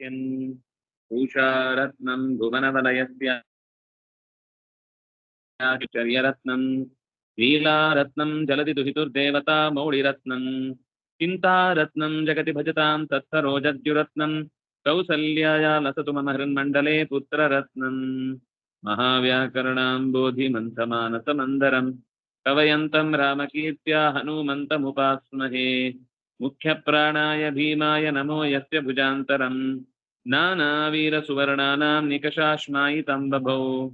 माहात्म्यम् उषारत्नम् भुवनवलयस्य चर्यरत्नम् लीलारत्नम् जलति दुहितुर्देवता मौळिरत्नम् चिन्तारत्नम् जगति भजताम् तत्सरोजद्युरत्नम् कौसल्याया लसतु मम हृन्मण्डले पुत्ररत्नम् महाव्याकरणाम्बोधिमन्थमानसमन्दरम् कवयन्तम् रामकीर्त्या हनूमन्तमुपास्महे। मुख्यप्राणाय भीमाय नमो यस्य भुजान्तरम्। नानावीरसुवर्णानाम् निकषाश्मायितम् बभौ।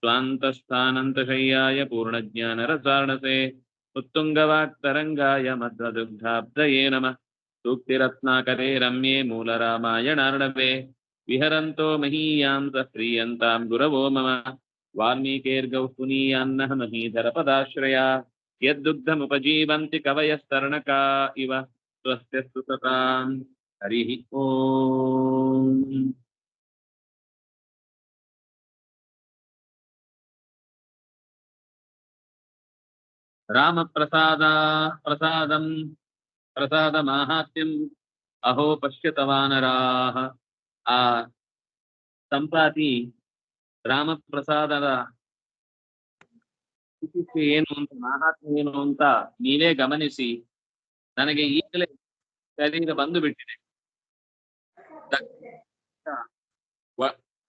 स्वान्तस्थानन्तशय्याय पूर्णज्ञानरसार्णसे। उत्तुङ्गवाक्तरङ्गाय मध्वदुग्धाब्दये नमः। सूक्तिरत्नाकरे रम्ये मूलरामायणार्णवे। विहरन्तो महीयां स गुरवो मम। वाल्मीकेर्गौ महीधरपदाश्रया। यद्दुग्धमुपजीवन्ति कवयस्तरणका इव। स्वस्त्यस्तु सताम् हरिः ओम् रामप्रसाद प्रसादम् प्रसादमाहात्म्यम् अहो ಪಶ್ಯತವಾನರಾಹ ಆ ಸಂಪಾತಿ ರಾಮಪ್ರಸಾದದ ವಿಶಿಷ್ಟತೆ ಏನು ಅಂತ ಮಾಹಾತ್ಮ್ಯ ಏನು ಅಂತ ನೀವೇ ಗಮನಿಸಿ ನನಗೆ ಈಗಲೇ ಶರೀರ ಬಂದು ಬಿಟ್ಟಿದೆ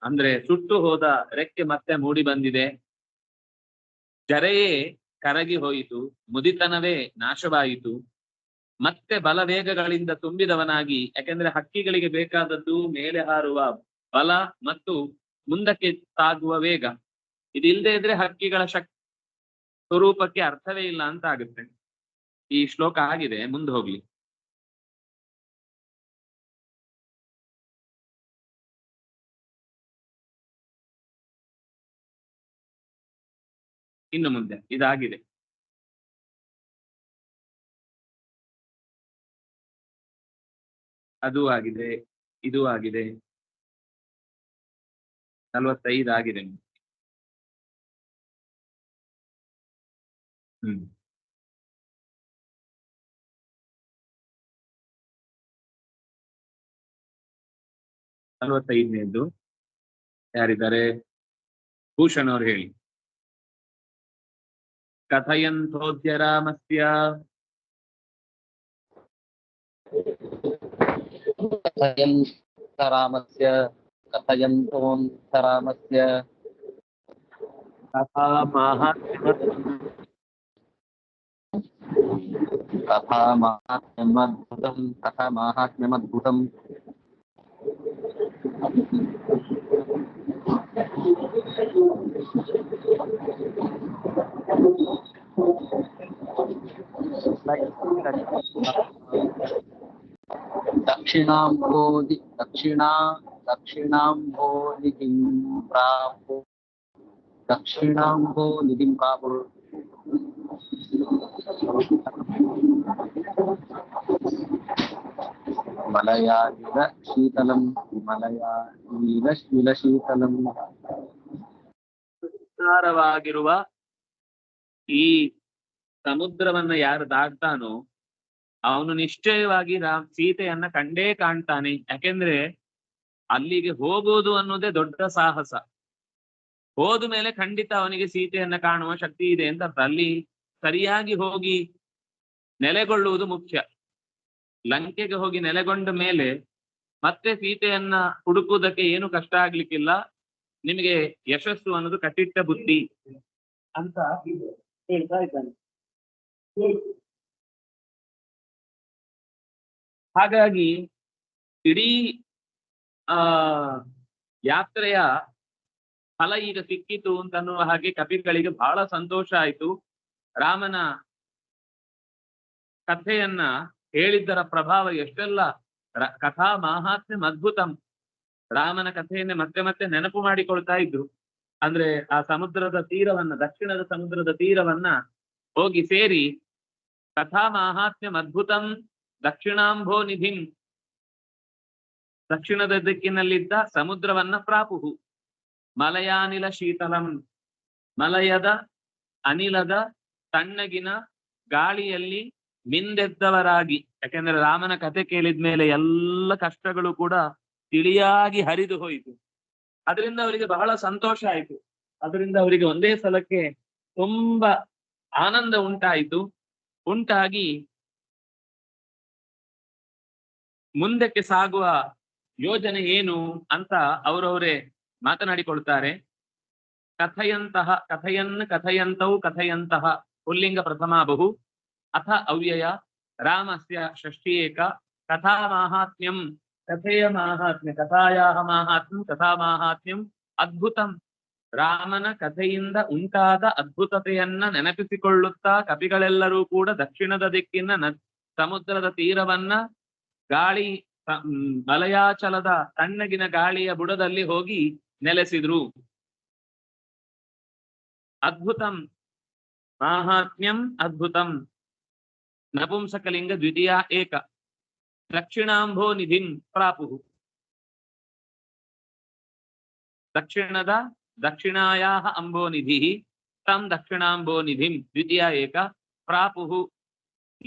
ಅಂದ್ರೆ ಸುಟ್ಟು ಹೋದ ರೆಕ್ಕೆ ಮತ್ತೆ ಮೂಡಿ ಬಂದಿದೆ. ಜರೆಯೇ ಕರಗಿ ಹೋಯಿತು, ಮುದಿತನವೇ ನಾಶವಾಯಿತು. ಮತ್ತೆ ಬಲವೇಗಗಳಿಂದ ತುಂಬಿದವನಾಗಿ, ಯಾಕೆಂದ್ರೆ ಹಕ್ಕಿಗಳಿಗೆ ಬೇಕಾದದ್ದು ಮೇಲೆ ಹಾರುವ ಬಲ ಮತ್ತು ಮುಂದಕ್ಕೆ ಸಾಗುವ ವೇಗ. ಇದಿಲ್ಲದೆ ಇದ್ರೆ ಹಕ್ಕಿಗಳ ಶಕ್ ಸ್ವರೂಪಕ್ಕೆ ಅರ್ಥವೇ ಇಲ್ಲ ಅಂತ ಆಗುತ್ತೆ. ಈ ಶ್ಲೋಕ ಆಗಿದೆ, ಮುಂದೆ ಹೋಗ್ಲಿ. ಇನ್ನು ಮುಂದೆ, ಇದಾಗಿದೆ. ಅದು ಆಗಿದೆ, ಇದು ಆಗಿದೆ. ನಲವತ್ತೈದು ಆಗಿದೆ. ಹ್ಮ್. ನಲವತ್ತ ಯಾರಿದ್ದಾರೆ ಭೂಷಣ್ ಅವ್ರು ಹೇಳಿ ಕಥಯಂಥೋದ್ಯ ರಾಮಸ್ಯ ರಾಮಸ್ಯ ಕಥಯಂಥೋಂಥ ರಾಮಸ್ಯ ಕಥಾ ಮಾಹಾತ್ಮ್ಯ ಕಥಾ ಮಾಹಾತ್ಮ್ಯಮದ್ಭುತಂ ಕಥಾ ಮಾಹಾತ್ಮ್ಯಮದ್ಭುತಂ दक्षिणाम्भोधि दक्षिणा दक्षिणाम्भोनिधिं प्रापु दक्षिणाम्भोनिधिं प्रापु। मलयानिल शीतलं मलयानिल शीतलं ವಿಸ್ತಾರವಾಗಿರುವ ಈ ಸಮುದ್ರವನ್ನ ಯಾರು ದಾಟ್ತಾನೋ ಅವನು ನಿಶ್ಚಯವಾಗಿ ರಾಮ್ ಸೀತೆಯನ್ನ ಕಂಡೇ ಕಾಣ್ತಾನೆ ಯಾಕೆಂದ್ರೆ ಅಲ್ಲಿಗೆ ಹೋಗುವುದು ಅನ್ನೋದೇ ದೊಡ್ಡ ಸಾಹಸ ಹೋದ ಮೇಲೆ ಖಂಡಿತ ಅವನಿಗೆ ಸೀತೆಯನ್ನ ಕಾಣುವ ಶಕ್ತಿ ಇದೆ ಅಂತ ಅರ್ಥ ಅಲ್ಲಿ ಸರಿಯಾಗಿ ಹೋಗಿ ನೆಲೆಗೊಳ್ಳುವುದು ಮುಖ್ಯ ಲಂಕೆಗೆ ಹೋಗಿ ನೆಲೆಗೊಂಡ ಮೇಲೆ ಮತ್ತೆ ಸೀತೆಯನ್ನ ಹುಡುಕುವುದಕ್ಕೆ ಏನು ಕಷ್ಟ ಆಗ್ಲಿಕ್ಕಿಲ್ಲ. ನಿಮಗೆ ಯಶಸ್ಸು ಅನ್ನೋದು ಕಟ್ಟಿಟ್ಟ ಬುದ್ಧಿ. ಅಂತ ಹೇಳ್ತಾ ಹಾಗಾಗಿ ಇಡೀ, ಆ, ಯಾತ್ರೆಯ ಫಲ ಈಗ ಸಿಕ್ಕಿತು ಅಂತನ್ನುವ ಹಾಗೆ ಕಪಿಗಳಿಗೆ ಬಹಳ ಸಂತೋಷ ಆಯ್ತು. ರಾಮನ ಕಥೆಯನ್ನ ಹೇಳಿದ್ದರ ಪ್ರಭಾವ ಎಷ್ಟೆಲ್ಲ. ಕಥಾ ಮಾಹಾತ್ಮ್ಯಂ ಅದ್ಭುತಂ ರಾಮನ ಕಥೆಯನ್ನೇ ಮತ್ತೆ ಮತ್ತೆ ನೆನಪು ಮಾಡಿಕೊಳ್ತಾ ಇದ್ರು. ಅಂದ್ರೆ ಆ ಸಮುದ್ರದ ತೀರವನ್ನ, ದಕ್ಷಿಣದ ಸಮುದ್ರದ ತೀರವನ್ನ ಹೋಗಿ ಸೇರಿ ಕಥಾ ಮಾಹಾತ್ಮ್ಯಂ ಅದ್ಭುತಂ ದಕ್ಷಿಣಾಂಭೋ ನಿಧಿಂ. ದಕ್ಷಿಣದ ದಿಕ್ಕಿನಲ್ಲಿದ್ದ ಸಮುದ್ರವನ್ನ ಪ್ರಾಪುಹು. ಮಲಯಾನಿಲ ಶೀತಲಂ. ಮಲಯದ ಅನಿಲದ ತಣ್ಣಗಿನ ಗಾಳಿಯಲ್ಲಿ ಮಿಂದೆದ್ದವರಾಗಿ ಯಾಕೆಂದ್ರೆ ರಾಮನ ಕಥೆ ಕೇಳಿದ್ಮೇಲೆ ಎಲ್ಲ ಕಷ್ಟಗಳು ಕೂಡ ತಿಳಿಯಾಗಿ ಹರಿದು ಹೋಯಿತು. ಅದರಿಂದ ಅವರಿಗೆ ಬಹಳ ಸಂತೋಷ ಆಯಿತು. ಅದರಿಂದ ಅವರಿಗೆ ಒಂದೇ ಸಲಕ್ಕೆ ತುಂಬಾ ಆನಂದ ಉಂಟಾಯಿತು. ಉಂಟಾಗಿ ಮುಂದಕ್ಕೆ ಸಾಗುವ ಯೋಜನೆ ಏನು ಅಂತ ಅವರವರೇ ಮಾತನಾಡಿಕೊಳ್ತಾರೆ. ಕಥೆಯಂತಹ ಕಥೆಯನ್ನು ಕಥೆಯಂತವು ಕಥೆಯಂತಹ, ಪುಲ್ಲಿಂಗ ಪ್ರಥಮ ಬಹು. ಅಥ ಅವ್ಯಯ ರಾಮಸ್ಯ ಷಷ್ಠಿ ಏಕ ಕಥಾ ಮಾಹಾತ್ಮ್ಯಂ ಕಥೆಯ ಮಾಹಾತ್ಮ್ಯ ಕಥಾಯಾಹ ಮಾಹಾತ್ಮ್ಯಂ ಕಥಾ ಮಾಹಾತ್ಮ್ಯಂ ಅದ್ಭುತಂ ರಾಮನ ಕಥೆಯಿಂದ ಉಂಟಾದ ಅದ್ಭುತತೆಯನ್ನ ನೆನಪಿಸಿಕೊಳ್ಳುತ್ತಾ ಕವಿಗಳೆಲ್ಲರೂ ಕೂಡ ದಕ್ಷಿಣದ ದಿಕ್ಕಿನ ನ ಸಮುದ್ರದ ತೀರವನ್ನ ಗಾಳಿ ಬಲಯಾಚಲದ ತಣ್ಣಗಿನ ಗಾಳಿಯ ಬುಡದಲ್ಲಿ ಹೋಗಿ ನೆಲೆಸಿದ್ರು. ಅದ್ಭುತಂ. ಮಾಹಾತ್ಮ್ಯಂ ಅದ್ಭುತಂ. నపుంసకలింగ ద్వితీయ ఏక. దక్షిణాంభో నిధిన్ ప్రాపు. దక్షిణద దక్షిణాయా అంబోనిధి తం దక్షిణాంబోనిధిం ద్వితీయ ఏక ప్రాపు.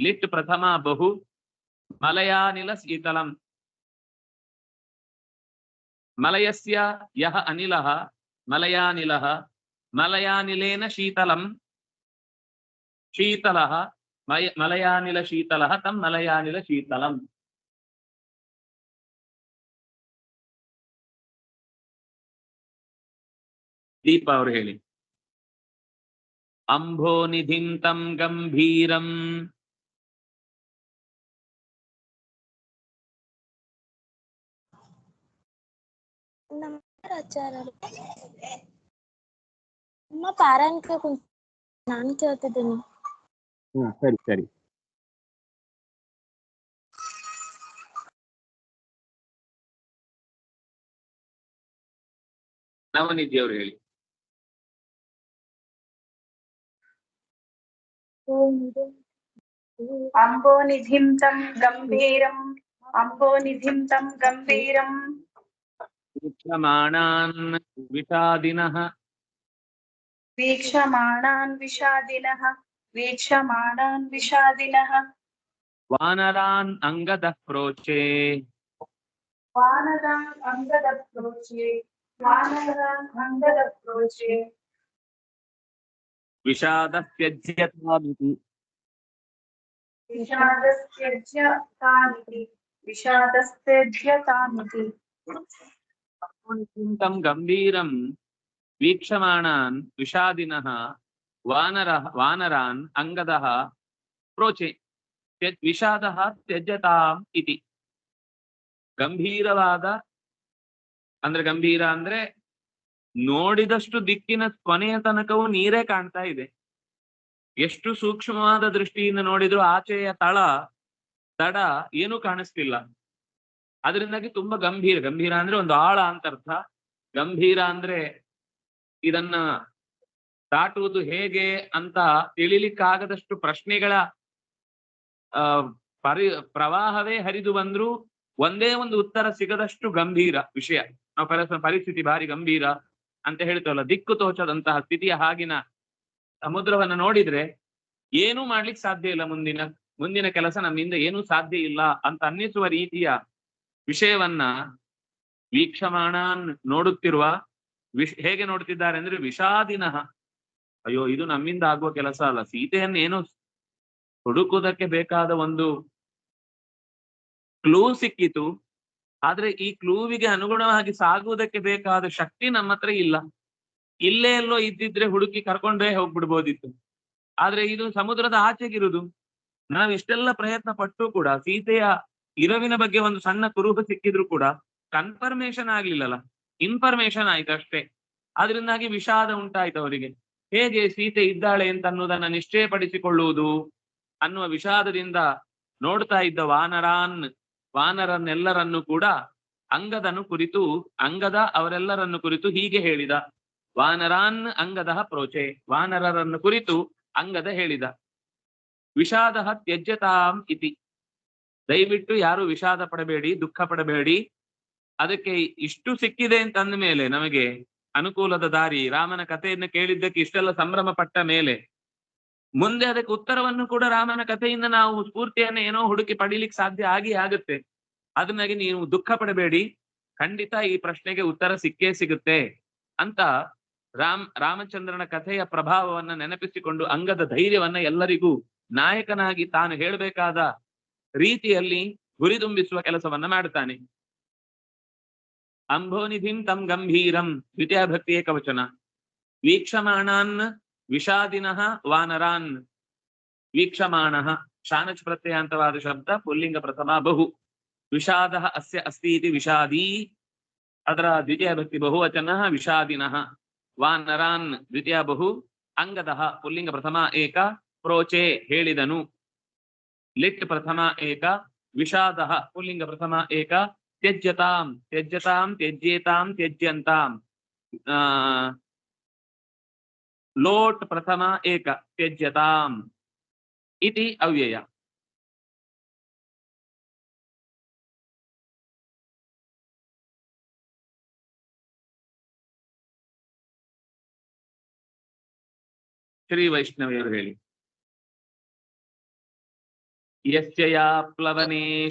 లిట్ ప్రథమ బహు. మలయానిల శీతలం. మలయస్య యహ అనిల. మలయానిల మలయానిలేన శీతలం. శీతల. ಶೀತಲಂ ಶೀತಲಃ ಮಯ ಮಲಯಾನಿಲ ಶೀತಲಃ ತಂ ಮಲಯಾನಿಲ ಶೀತಲಂ ದೀಪ ಅವರು ಹೇಳಿ ಅಂಭೋನಿಧಿಂ ತಂ ಗಂಭೀರಂ ಆಚಾರ್ಯರು ನಿಮ್ಮ ಪಾರಾಯಣಕ್ಕೆ ಕುಂತ ನಾನು ಕೇಳ್ತಿದ್ದೀನಿ ಹ್ಮ್ ಸರಿ ಸರಿ ನವನಿಧಿ ಅವರು ಹೇಳಿ अम्बोनिधिं तं गम्भीरम् अम्बोनिधिं तं गम्भीरम् वीक्षमाणान् विषादिनः वीक्षमाणान् विषादिनः వీక్షమాణాన్ విషాదిన. వానరాన్ అంగద ప్రోచే. వానరాన్ అంగద ప్రోచే. వానరాన్ అంగద ప్రోచే. విషాదస్యజ్యతామితి. విషాదస్యజ్యతామితి. విషాదస్యజ్యతామితి. గంభీరం వీక్షమాణాన్ విషాదినః. ವಾನರ, ವಾನರಾನ್ ಅಂಗದಹ ಪ್ರೋಚೆ ವಿಷಾದ ತ್ಯಜತಾಂ ಇತಿ. ಗಂಭೀರವಾದ, ಅಂದ್ರೆ ಗಂಭೀರ ಅಂದ್ರೆ ನೋಡಿದಷ್ಟು ದಿಕ್ಕಿನ ಕೊನೆಯ ತನಕವೂ ನೀರೇ ಕಾಣ್ತಾ ಇದೆ. ಎಷ್ಟು ಸೂಕ್ಷ್ಮವಾದ ದೃಷ್ಟಿಯಿಂದ ನೋಡಿದ್ರು ಆಚೆಯ ತಳ, ತಡ ಏನೂ ಕಾಣಿಸ್ತಿಲ್ಲ. ಅದರಿಂದಾಗಿ ತುಂಬಾ ಗಂಭೀರ ಗಂಭೀರ ಅಂದ್ರೆ ಒಂದು ಆಳ ಅಂತ ಅರ್ಥ ಗಂಭೀರ ಅಂದ್ರೆ ಇದನ್ನ ದಾಟುವುದು ಹೇಗೆ ಅಂತ ತಿಳಿಲಿಕ್ಕಾಗದಷ್ಟು ಪ್ರಶ್ನೆಗಳ ಪರಿ, ಪ್ರವಾಹವೇ ಹರಿದು ಬಂದ್ರೂ ಒಂದೇ ಒಂದು ಉತ್ತರ ಸಿಗದಷ್ಟು ಗಂಭೀರ ವಿಷಯ. ನಾವು ಪರಸ್ಪರ ಪರಿಸ್ಥಿತಿ ಭಾರಿ ಗಂಭೀರ ಅಂತ ಹೇಳ್ತೇವಲ್ಲ, ದಿಕ್ಕು ತೋಚದಂತಹ ಸ್ಥಿತಿಯ ಹಾಗಿನ ಸಮುದ್ರವನ್ನ ನೋಡಿದ್ರೆ ಏನೂ ಮಾಡ್ಲಿಕ್ಕೆ ಸಾಧ್ಯ ಇಲ್ಲ ಮುಂದಿನ ಮುಂದಿನ ಕೆಲಸ ನಮ್ಮಿಂದ ಏನೂ ಸಾಧ್ಯ ಇಲ್ಲ ಅಂತ ಅನ್ನಿಸುವ ರೀತಿಯ ವಿಷಯವನ್ನ ವೀಕ್ಷಮಾಣ ನೋಡುತ್ತಿರುವ ವಿಶ್ ಹೇಗೆ ನೋಡುತ್ತಿದ್ದಾರೆ ಅಂದ್ರೆ ವಿಷಾದಿನಃ ಅಯ್ಯೋ, ಇದು ನಮ್ಮಿಂದ ಆಗುವ ಕೆಲಸ ಅಲ್ಲ. ಸೀತೆಯನ್ನು ಏನು ಹುಡುಕುವುದಕ್ಕೆ ಬೇಕಾದ ಒಂದು ಕ್ಲೂ ಸಿಕ್ಕಿತು. ಆದ್ರೆ ಈ ಕ್ಲೂವಿಗೆ ಅನುಗುಣವಾಗಿ ಸಾಗುವುದಕ್ಕೆ ಬೇಕಾದ ಶಕ್ತಿ ನಮ್ಮ ಹತ್ರ ಇಲ್ಲ. ಇಲ್ಲೇ ಎಲ್ಲೋ ಇದ್ದಿದ್ರೆ ಹುಡುಕಿ ಕರ್ಕೊಂಡೇ ಹೋಗ್ಬಿಡ್ಬೋದಿತ್ತು. ಆದ್ರೆ ಇದು ಸಮುದ್ರದ ಆಚೆಗಿರುದು ನಾವು ಇಷ್ಟೆಲ್ಲ ಪ್ರಯತ್ನ ಪಟ್ಟು ಕೂಡ, ಸೀತೆಯ ಇರವಿನ ಬಗ್ಗೆ ಒಂದು ಸಣ್ಣ ಕುರುಹು ಸಿಕ್ಕಿದ್ರು ಕೂಡ ಕನ್ಫರ್ಮೇಶನ್ ಆಗ್ಲಿಲ್ಲಲ್ಲ. ಇನ್ಫಾರ್ಮೇಶನ್ ಆಯ್ತು ಅಷ್ಟೇ ಅದರಿಂದಾಗಿ ವಿಷಾದ ಉಂಟಾಯ್ತು ಅವರಿಗೆ. ಹೇಗೆ ಸೀತೆ ಇದ್ದಾಳೆ ಅಂತ ಅನ್ನೋದನ್ನ ನಿಶ್ಚಯಪಡಿಸಿಕೊಳ್ಳುವುದು ಅನ್ನುವ ವಿಷಾದದಿಂದ ನೋಡ್ತಾ ಇದ್ದ ವಾನರಾನ್, ವಾನರನ್ನೆಲ್ಲರನ್ನು ಕೂಡ ಅಂಗದನು ಕುರಿತು, ಅಂಗದ ಅವರೆಲ್ಲರನ್ನು ಕುರಿತು ಹೀಗೆ ಹೇಳಿದ. ವಾನರಾನ್ ಅಂಗದ ಪ್ರೋಚೆ, ವಾನರರನ್ನು ಕುರಿತು ಅಂಗದ ಹೇಳಿದ. ವಿಷಾದ ತ್ಯಜ್ಯತಾಂ ಇತಿ. ದಯವಿಟ್ಟು ಯಾರು ವಿಷಾದ ಪಡಬೇಡಿ, ದುಃಖ ಪಡಬೇಡಿ. ಅದಕ್ಕೆ ಇಷ್ಟು ಸಿಕ್ಕಿದೆ ಅಂತ ಅಂದ ಮೇಲೆ ನಮಗೆ ಅನುಕೂಲದ ದಾರಿ. ರಾಮನ ಕಥೆಯನ್ನು ಕೇಳಿದ್ದಕ್ಕೆ ಇಷ್ಟೆಲ್ಲ ಸಂಭ್ರಮ ಪಟ್ಟ ಮೇಲೆ ಮುಂದೆ ಅದಕ್ಕೆ ಉತ್ತರವನ್ನು ಕೂಡ ರಾಮನ ಕಥೆಯಿಂದ ನಾವು ಸ್ಫೂರ್ತಿಯನ್ನ ಏನೋ ಹುಡುಕಿ ಪಡೀಲಿಕ್ಕೆ ಸಾಧ್ಯ ಆಗಿ ಆಗುತ್ತೆ. ಅದನ್ನಾಗಿ ನೀವು ದುಃಖ ಪಡಬೇಡಿ. ಖಂಡಿತ ಈ ಪ್ರಶ್ನೆಗೆ ಉತ್ತರ ಸಿಕ್ಕೇ ಸಿಗುತ್ತೆ ಅಂತ ರಾಮ್, ರಾಮಚಂದ್ರನ ಕಥೆಯ ಪ್ರಭಾವವನ್ನ ನೆನಪಿಸಿಕೊಂಡು ಅಂಗದ ಧೈರ್ಯವನ್ನ ಎಲ್ಲರಿಗೂ ನಾಯಕನಾಗಿ ತಾನು ಹೇಳಬೇಕಾದ ರೀತಿಯಲ್ಲಿ ಗುರಿದುಂಬಿಸುವ ಕೆಲಸವನ್ನ ಮಾಡ್ತಾನೆ. ಅಂಬೋನಿಧಿಂ ತಂ ಗಂಭೀರಂ ದ್ವಿತೀಯ ಭಕ್ತಿ ಏಕವಚನ ವೀಕ್ಷಮಾಣಾನ್ ವಿಷಾದಿನಃ ವಾನರಾನ್ ವೀಕ್ಷಮಾಣಃ ಶಾನಚ್ ಪ್ರತ್ಯಯಾಂತವಾದ ಶಬ್ದ ಪುಲ್ಲಿಂಗ ಪ್ರಥಮ ಬಹು ವಿಷಾದ ಅಸ್ಯ ಅಸ್ತಿ ಇತಿ ವಿಷಾದಿ ಅದರ ದ್ವಿತೀಯ ಭಕ್ತಿ ಬಹುವಚನ ವಿಷಾದಿನಃ ವಾನರಾನ್ ದ್ವಿತೀಯ ಬಹು ಅಂಗದಃ ಪುಲ್ಲಿಂಗ ಪ್ರಥಮ ಏಕ ಪ್ರೋಚೆ ಹೇಳಿದನು ಲಿಟ್ ಪ್ರಥಮ ಏಕ ವಿಷಾದ ಪುಲ್ಲಿಂಗ ಪ್ರಥಮ ಏಕ त्यजता त्यजता त्यजेता त्यज्यंताम लोट प्रथम एक त्यजता अव्यय श्री वैष्णव यस्या प्लवने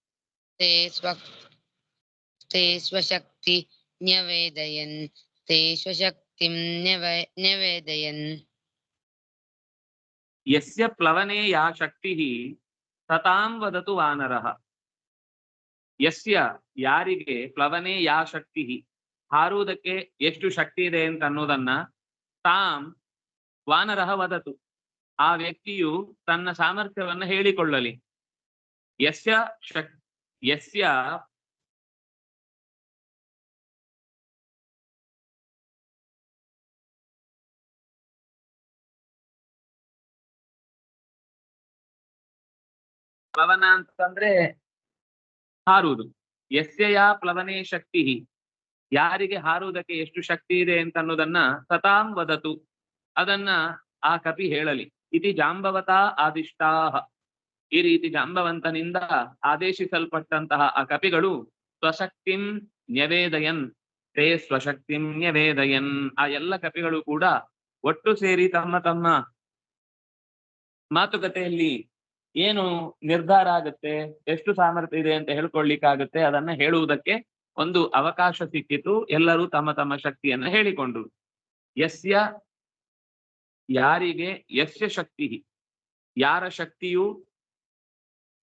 ते स्व ते स्वशक्ति न्यवेदयन् ते स्वशक्तिं न्यवे न्यवेदयन् यस्य प्लवने या शक्तिः ತತಾಂ ವದತು ವಾನರಃ ಯಸ್ಯ ಯಾರಿಗೆ ಪ್ಲವನೆ ಯಾ ಶಕ್ತಿ ಹಾರುವುದಕ್ಕೆ ಎಷ್ಟು ಶಕ್ತಿ ಇದೆ ಅಂತ ಅನ್ನೋದನ್ನ ತಾಂ ವಾನರಃ ವದತು ಆ ವ್ಯಕ್ತಿಯು ತನ್ನ ಸಾಮರ್ಥ್ಯವನ್ನ ಹೇಳಿಕೊಳ್ಳಲಿ ಯಸ್ಯ ಶಕ್ ಯಸ್ಯ ಪ್ಲವನ ಅಂತಂದ್ರೆ ಹಾರುವುದು. ಯಸ್ಯ ಯಾ ಪ್ಲವನೆ ಶಕ್ತಿ. ಯಾರಿಗೆ ಹಾರುವುದಕ್ಕೆ ಎಷ್ಟು ಶಕ್ತಿ ಇದೆ ಅಂತ ಅನ್ನೋದನ್ನ ಸತಾಂ ವದತು. ಅದನ್ನ ಆ ಕಪಿ ಹೇಳಲಿ. ಇತಿ ಜಾಂಬವತಾ ಆದಿಷ್ಟಾಹ. ಈ ರೀತಿ ಜಾಂಬವಂತನಿಂದ ಆದೇಶಿಸಲ್ಪಟ್ಟಂತಹ ಆ ಕಪಿಗಳು ಸ್ವಶಕ್ತಿಂ ನ್ಯವೇದಯನ್. ತೇ ಸ್ವಶಕ್ತಿಂ ನ್ಯವೇದಯನ್. ಆ ಎಲ್ಲ ಕಪಿಗಳು ಕೂಡ ಒಟ್ಟು ಸೇರಿ ತಮ್ಮ ತಮ್ಮ ಮಾತುಕತೆಯಲ್ಲಿ ಏನು ನಿರ್ಧಾರ ಆಗುತ್ತೆ, ಎಷ್ಟು ಸಾಮರ್ಥ್ಯ ಇದೆ ಅಂತ ಹೇಳ್ಕೊಳ್ಳಿಕ್ಕಾಗುತ್ತೆ, ಅದನ್ನ ಹೇಳುವುದಕ್ಕೆ ಒಂದು ಅವಕಾಶ ಸಿಕ್ಕಿತು. ಎಲ್ಲರೂ ತಮ್ಮ ತಮ್ಮ ಶಕ್ತಿಯನ್ನ ಹೇಳಿಕೊಂಡ್ರು. ಯಸ್ಯ ಯಾರಿಗೆ ಯಸ್ಯ ಶಕ್ತಿ ಯಾರ ಶಕ್ತಿಯು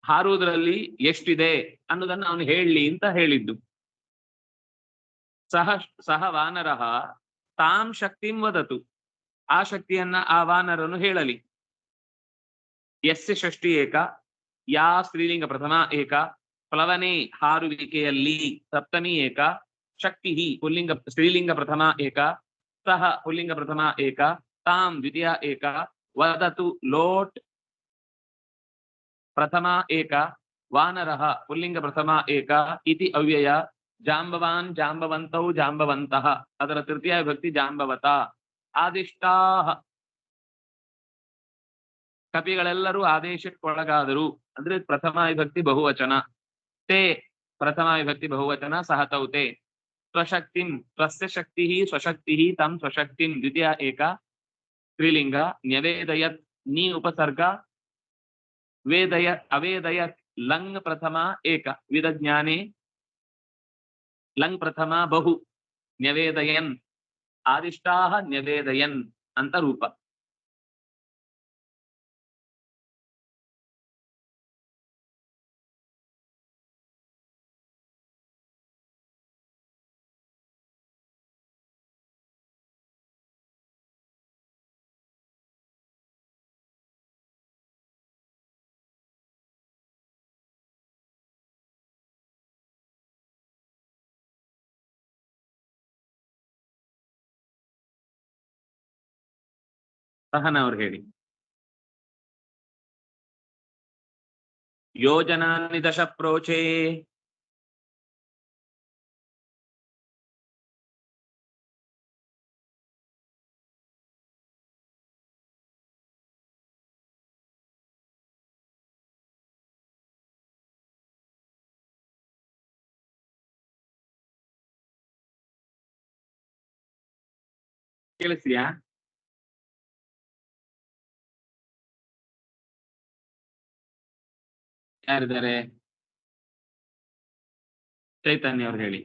ಹಾರುವುದರಲ್ಲಿ ಎಷ್ಟಿದೆ ಅನ್ನೋದನ್ನ ಅವನು ಹೇಳಲಿ ಅಂತ ಹೇಳಿದ್ದು. ಸಹ ಸಹ ವಾನರಃ ತಾಂ ಶಕ್ತಿಂ ವದತು. ಆ ಶಕ್ತಿಯನ್ನ ಆ ವಾನರನ್ನು ಹೇಳಲಿ. ಯಸ್ಯ ಷಷ್ಠಿ ಏಕ, ಯಾ ಸ್ತ್ರೀಲಿಂಗ ಪ್ರಥಮ ಏಕ, ಪ್ಲವನೆ ಹಾರುವಿಕೆಯಲ್ಲಿ ಸಪ್ತಮಿ ಏಕ ಶಕ್ತಿ ಪುಲ್ಲಿಂಗ, ಸ್ತ್ರೀಲಿಂಗ ಪ್ರಥಮ ಏಕ, ಸಹ ಪುಲ್ಲಿಂಗ ಪ್ರಥಮ ಏಕ, ತಾಂ ದ್ವಿತೀಯ ಏಕ, ವದತು ಲೋಟ್ ಪ್ರಥಮ ಏಕ ವಾನರಃ ಪುಲ್ಲಿಂಗ ಪ್ರಥಮ ಏಕ ಇತಿ ಅವ್ಯಯ ಜಾಂಬವಾನ್ ಜಾಂಬವಂತೌ ಜಾಂಬವಂತಃ ಅದರ ತೃತೀಯ ವಿಭಕ್ತಿ ಜಾಂಬವತ ಆದಿಷ್ಟಾ ಕಪಿಗಳೆಲ್ಲರೂ ಆದೇಶಕ್ಕೊಳಗಾದರು. ಅಂದ್ರೆ ಪ್ರಥಮ ವಿಭಕ್ತಿ ಬಹುವಚನ. ತೇ, ಪ್ರಥಮ ವಿಭಕ್ತಿ ಬಹುವಚನ ಸಹತೌ ತೇ. ಸ್ವಶಕ್ತಿಂ ಸ್ವಸ್ಯ ಶಕ್ತಿ, ಸ್ವಶಕ್ತಿ, ತಂ ಸ್ವಶಕ್ತಿಂ, ದ್ವಿತೀಯ ಏಕ, ಸ್ತ್ರೀಲಿಂಗ, ನ್ಯವೇದಯತ್, ನೀ ಉಪಸರ್ಗ वेदय अवेदय लंग प्रथमा एक। विदज्ञाने लंग प्रथमा बहु। न्यवेदयन। आदिष्टा न्यवेदयन। अंतरूप ಸಹನಾ ಅವ್ರು ಹೇಳಿ. ಯೋಜನಾನಿ ದಶ ಪ್ರೋಚೇ. ಕೇಳಿಸ್ತಿದ್ಯಾ ಯಾರಿದ್ದಾರೆ ಚೈತನ್ಯ ಅವ್ರು ಹೇಳಿ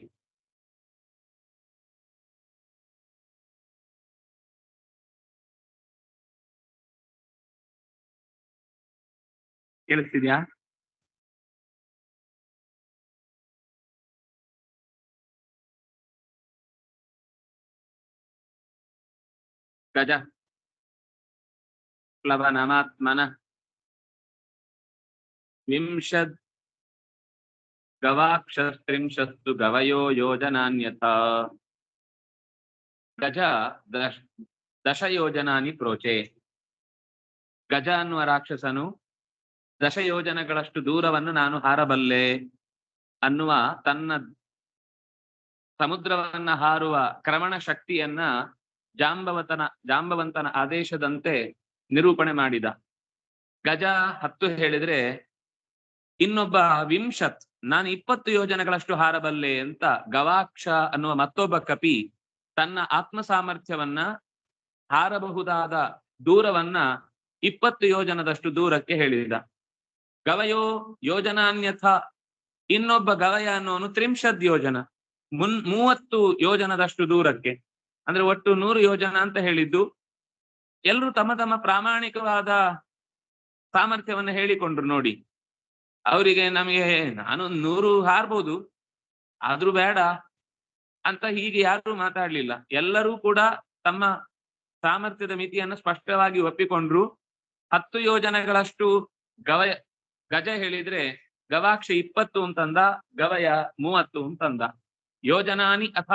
ಕೇಳಿಸ್ತಿದ್ಯಾ ಗಜ ಪ್ಲವನಮಾತ್ಮನ ವಿಂಶದ್ ಗವಾಕ್ಷತ್ರಿಂಶತ್ತು ಗವಯೋ ಯೋಜನಾನ್ಯಥ ಗಜ ದಶ ದಶ ಯೋಜನಾನಿ ಪ್ರೋಚೆ ಗಜ ಅನ್ನುವ ರಾಕ್ಷಸನು ದಶ ಯೋಜನಗಳಷ್ಟು ದೂರವನ್ನು ನಾನು ಹಾರಬಲ್ಲೆ ಅನ್ನುವ ತನ್ನ ಸಮುದ್ರವನ್ನ ಹಾರುವ ಕ್ರಮಣ ಶಕ್ತಿಯನ್ನ ಜಾಂಬವತನ, ಜಾಂಬವಂತನ ಆದೇಶದಂತೆ ನಿರೂಪಣೆ ಮಾಡಿದ. ಗಜ ಹತ್ತು ಹೇಳಿದ್ರೆ ಇನ್ನೊಬ್ಬ ವಿಂಶತ್, ನಾನು ಇಪ್ಪತ್ತು ಯೋಜನೆಗಳಷ್ಟು ಹಾರಬಲ್ಲೆ ಅಂತ ಗವಾಕ್ಷ ಅನ್ನುವ ಮತ್ತೊಬ್ಬ ಕಪಿ ತನ್ನ ಆತ್ಮ ಸಾಮರ್ಥ್ಯವನ್ನ ಹಾರಬಹುದಾದ ದೂರವನ್ನ ಇಪ್ಪತ್ತು ಯೋಜನದಷ್ಟು ದೂರಕ್ಕೆ ಹೇಳಿದ. ಗವಯೋ ಯೋಜನಾನ್ಯಥ, ಇನ್ನೊಬ್ಬ ಗವಯ ಅನ್ನೋನು ತ್ರಿಂಶದ್ ಯೋಜನ, ಮುನ್ ಮೂವತ್ತು ಯೋಜನದಷ್ಟು ದೂರಕ್ಕೆ. ಅಂದ್ರೆ ಒಟ್ಟು ನೂರು ಯೋಜನ ಅಂತ ಹೇಳಿದ್ದು ಎಲ್ಲರೂ ತಮ್ಮ ತಮ್ಮ ಪ್ರಾಮಾಣಿಕವಾದ ಸಾಮರ್ಥ್ಯವನ್ನ ಹೇಳಿಕೊಂಡ್ರು ನೋಡಿ. ಅವರಿಗೆ ನಮಗೆ ನಾನು ನೂರು ಹಾರ್ಬೋದು, ಆದ್ರೂ ಬೇಡ ಅಂತ ಹೀಗೆ ಯಾರು ಮಾತಾಡ್ಲಿಲ್ಲ. ಎಲ್ಲರೂ ಕೂಡ ತಮ್ಮ ಸಾಮರ್ಥ್ಯದ ಮಿತಿಯನ್ನು ಸ್ಪಷ್ಟವಾಗಿ ಒಪ್ಪಿಕೊಂಡ್ರು. ಹತ್ತು ಯೋಜನೆಗಳಷ್ಟು ಗವಯ, ಗಜ ಹೇಳಿದ್ರೆ ಗವಾಕ್ಷ ಇಪ್ಪತ್ತು ಅಂತಂದ, ಗವಯ ಮೂವತ್ತು ಅಂತಂದ. ಯೋಜನಾನಿ ಅಥ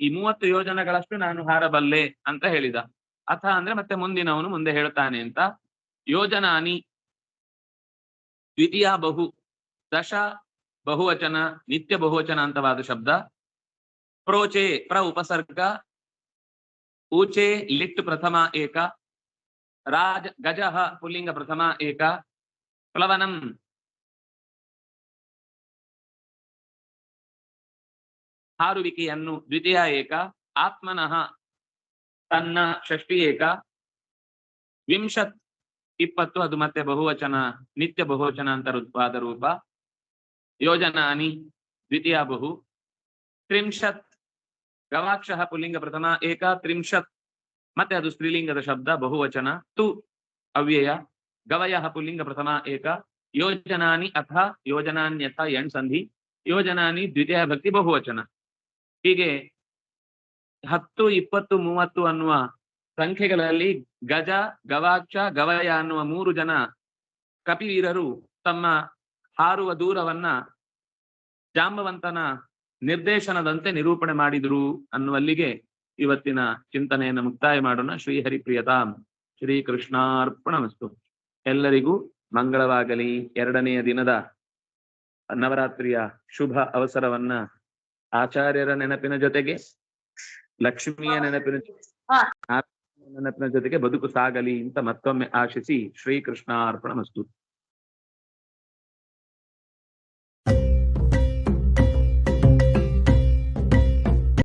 ಈ ಮೂವತ್ತು ಯೋಜನೆಗಳಷ್ಟು ನಾನು ಹಾರಬಲ್ಲೆ ಅಂತ ಹೇಳಿದ. ಅಥ ಅಂದ್ರೆ ಮತ್ತೆ ಮುಂದಿನವನು ಮುಂದೆ ಹೇಳ್ತಾನೆ ಅಂತ. ಯೋಜನಾನಿ ದ್ವಿತೀಯ ಬಹು ದಶ ಬಹುವಚನ ನಿತ್ಯ ಬಹುವಚನ ಅಂತವಾದ ಶಬ್ದ ಪ್ರೋಚೆ ಪ್ರ ಉಪಸರ್ಗ ಊಚೆ ಲಿಟ್ ಪ್ರಥಮ ಏಕ ರಾಜ ಗಜಃ ಪುಲ್ಲಿಂಗ ಪ್ರಥಮ ಏಕ ಪ್ಲವನಂ ಹಾರುವಿಕೆಯನ್ನು ದ್ವಿತೀಯ ಏಕ ಆತ್ಮನಃ ತನ್ನ ಷಷ್ಠಿ ಏಕ ವಿಂಶತ್ ಇಪ್ಪತ್ತು ಅದು ಮತ್ತೆ ಬಹುವಚನ ನಿತ್ಯ ಬಹುವಚನ ಅಂತ ರುತ್ವಾದ ರೂಪ ಯೋಜನಾನಿ ದ್ವಿತೀಯ ಬಹು ತ್ರಿಂಶತ್ ಗವಾಕ್ಷ ಪುಲ್ಲಿಂಗ ಪ್ರಥಮ ಏಕ ತ್ರಿಂಶತ್ ಮತ್ತೆ ಅದು ಸ್ತ್ರೀಲಿಂಗದ ಶಬ್ದ ಬಹುವಚನ ತು ಅವ್ಯಯ ಗವಯ ಪುಲ್ಲಿಂಗ ಪ್ರಥಮ ಏಕ ಯೋಜನಾನಿ ಅಥ ಯೋಜನಾನ್ಯಥ ಎಣ್ ಸಂಧಿ ಯೋಜನಾನಿ ದ್ವಿತೀಯ ಭಕ್ತಿ ಬಹುವಚನ ಹೀಗೆ ಹತ್ತು ಇಪ್ಪತ್ತು ಮೂವತ್ತು ಅನ್ನುವ ಸಂಖ್ಯೆಗಳಲ್ಲಿ ಗಜ, ಗವಾಕ್ಷ, ಗವಯ ಅನ್ನುವ ಮೂರು ಜನ ಕಪಿವೀರರು ತಮ್ಮ ಹಾರುವ ದೂರವನ್ನ ಜಾಂಬವಂತನ ನಿರ್ದೇಶನದಂತೆ ನಿರೂಪಣೆ ಮಾಡಿದರು ಅನ್ನುವಲ್ಲಿಗೆ ಇವತ್ತಿನ ಚಿಂತನೆಯನ್ನು ಮುಕ್ತಾಯ ಮಾಡೋಣ. ಶ್ರೀ ಹರಿಪ್ರಿಯತಾಂ. ಶ್ರೀ ಕೃಷ್ಣಾರ್ಪಣಮಸ್ತು. ಎಲ್ಲರಿಗೂ ಮಂಗಳವಾಗಲಿ. ಎರಡನೆಯ ದಿನದ ನವರಾತ್ರಿಯ ಶುಭ ಅವಸರವನ್ನ ಆಚಾರ್ಯರ ನೆನಪಿನ ಜೊತೆಗೆ ಲಕ್ಷ್ಮಿಯ ನೆನಪಿನ ನೆನಪಿನ ಜೊತೆಗೆ ಬದುಕು ಸಾಗಲಿ ಅಂತ ಮತ್ತೊಮ್ಮೆ ಆಶಿಸಿ ಶ್ರೀಕೃಷ್ಣಾರ್ಪಣಮಸ್ತು.